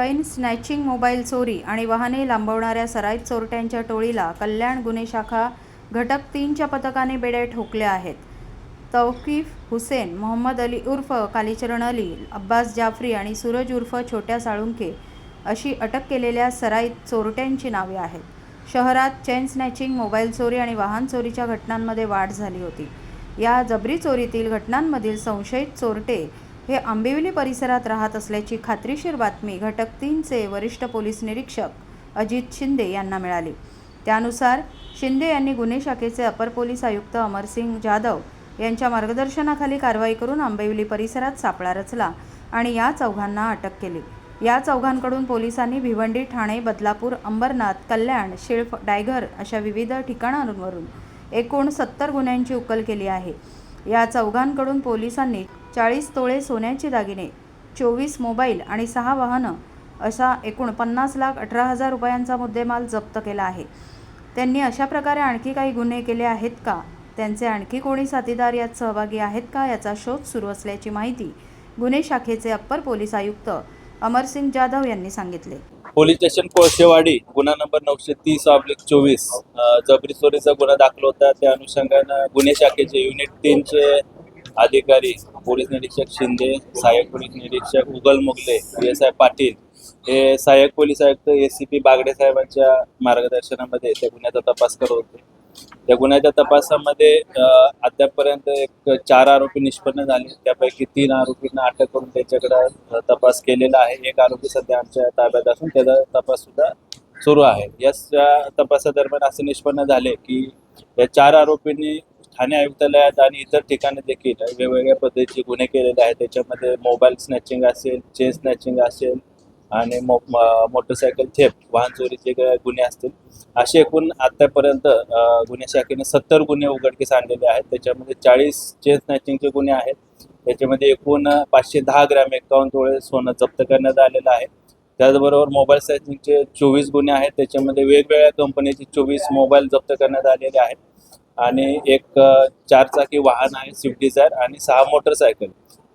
चैन snatching mobile चोरी आणि वाहने लांबवणाऱ्या सराईत चोरट्यांच्या टोळीला कल्याण गुन्हे शाखा घटक तीनच्या पथकाने बेड्या ठोकल्या आहेत. तौकीफ हुसेन मोहम्मद अली उर्फ कालीचरण अली अब्बास जाफरी आणि सूरज उर्फ छोट्या साळुंके अशी अटक केलेल्या सराईत चोरट्यांची नावे आहेत. शहरात चेन स्नॅचिंग मोबाईल चोरी आणि वाहन चोरीच्या घटनांमध्ये वाढ झाली होती. या जबरी चोरीतील घटनांमधील संशयित चोरटे हे आंबिवली परिसरात राहत असल्याची खात्रीशीर बातमी घटक तीनचे वरिष्ठ पोलीस निरीक्षक अजित शिंदे यांना मिळाली. त्यानुसार शिंदे यांनी गुन्हे शाखेचे अपर पोलीस आयुक्त अमरसिंग जाधव यांच्या मार्गदर्शनाखाली कारवाई करून आंबिवली परिसरात सापळा रचला आणि या चौघांना अटक केली. या चौघांकडून पोलिसांनी भिवंडी ठाणे बदलापूर अंबरनाथ कल्याण शिळफ डायघर अशा विविध ठिकाणांवरून एकूण सत्तर गुन्ह्यांची उकल केली आहे. या चौघांकडून पोलिसांनी चाळीस तोळे सोन्याचे दागिने चोवीस मोबाईल आणि सहा वाहनं असा एकूण पन्नास लाख अठरा हजार रुपयांचा मुद्देमाल जप्त केला आहे. त्यांनी अशा प्रकारे आणखी काही गुन्हे केले आहेत का? त्यांचे आणखी कोणी साथीदार यात सहभागी आहेत का? याचा शोध सुरू असल्याची माहिती गुन्हे शाखेचे अप्पर पोलीस आयुक्त अमरसिंग जाधव यांनी सांगितले. पोलीस स्टेशन कोळशेवाडी गुन्हा नंबर नऊशे तीस ऑब्लिक चोवीस जबरी चोरीचा गुन्हा दाखल होता. त्या अनुषंगानं गुन्हे शाखेचे युनिट तीनचे अधिकारी पोलीस निरीक्षक शिंदे सहाय्यक पोलीस निरीक्षक उगल मुगले एस आय पाटील हे सहाय्यक पोलीस आयुक्त एस सी पी बागडे साहेबांच्या मार्गदर्शनामध्ये त्या गुन्ह्याचा तपास करत होते. त्या गुन्ह्याच्या तपासामध्ये अद्यापपर्यंत एक चार आरोपी निष्पन्न झाले. त्यापैकी तीन आरोपींना अटक करून त्यांच्याकडे तपास केलेला आहे. एक आरोपी सध्या आमच्या ताब्यात असून त्याचा तपास सुद्धा सुरू आहे. या तपासादरम्यान असे निष्पन्न झाले की या चार आरोपींनी ठाणे आयुक्तालयात आणि इतर ठिकाणी देखील वेगवेगळ्या पद्धतीचे गुन्हे केलेले आहेत. त्याच्यामध्ये मोबाईल स्नॅचिंग असेल चेन स्नॅचिंग असेल आणि मो मोटरसायकल थेप वाहन चोरीचे गुन्हे असतील. असे एकूण आतापर्यंत गुन्हे शाखेने सत्तर गुन्हे उघडकीस आणलेले आहेत. त्याच्यामध्ये चाळीस चेन स्नॅचिंगचे गुन्हे आहेत. त्याच्यामध्ये एकूण पाचशे दहा ग्रॅम एकावन्न तोळे सोनं जप्त करण्यात आलेलं आहे. त्याचबरोबर मोबाईल स्नॅचिंगचे चोवीस गुन्हे आहेत. त्याच्यामध्ये वेगवेगळ्या कंपनीचे चोवीस मोबाईल जप्त करण्यात आलेले आहेत. आणि एक चारचाकी वाहन आहे स्विफ्ट डिझायर आणि सहा मोटरसायकल.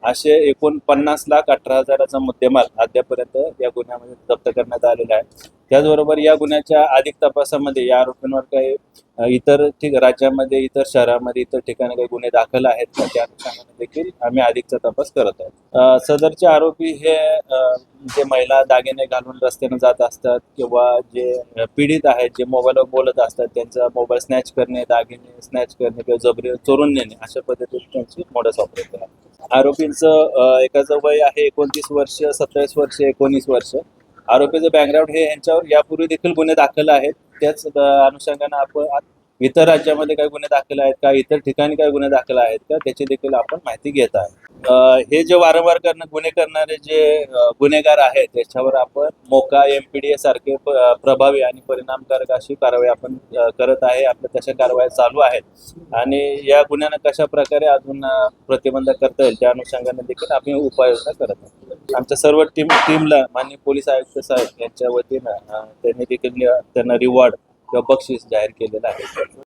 असे एकूण पन्नास लाख अठरा हजाराचा मुद्देमाल अद्यापर्यंत या गुन्ह्यामध्ये जप्त करण्यात आलेला आहे. त्याचबरोबर या गुन्ह्याच्या अधिक तपासामध्ये या आरोपींवर काही इतर राज्यामध्ये इतर शहरामध्ये इतर ठिकाणी काही गुन्हे दाखल आहेत का? त्या अनुषंगाने देखील आम्ही अधिकचा तपास करत आहोत. सदरचे आरोपी हे जे महिला दागिने घालून रस्त्याने जात असतात किंवा जे पीडित आहेत जे मोबाईलवर बोलत असतात त्यांचा मोबाईल स्नॅच करणे दागिने स्नॅच करणे किंवा जबरी चोरून नेणे अशा पद्धतीने त्यांची मोडस ऑपरेट आहे. आरोपींचं एकाचं वय आहे एकोणतीस वर्ष सत्तावीस वर्ष एकोणीस वर्ष. आरोपीचं बँकग्राऊंड हे यांच्यावर यापूर्वी देखील गुन्हे दाखल आहेत. त्याच अनुषंगाने आपण इतर राज्यामध्ये काही गुन्हे दाखल आहेत का? इतर ठिकाणी काही गुन्हे दाखल आहेत का? त्याची देखील आपण माहिती घेत आहोत हे जे वारंवार करणं गुन्हे करणारे जे गुन्हेगार आहेत त्याच्यावर आपण मोका एमपीडीए सारखे प्रभावी आणि परिणामकारक अशी कारवाई आपण करत आहे. आपल्या तशा कारवाई चालू आहेत. आणि या गुन्ह्यांना कशा प्रकारे अजून प्रतिबंध करता येईल त्या अनुषंगाने देखील आम्ही उपाययोजना करत आहोत. आमच्या सर्व टीम टीमला माननीय पोलीस आयुक्त साहेब यांच्या वतीनं त्यांनी देखील त्यांना रिवॉर्ड किंवा बक्षीस जाहीर केलेलं आहे.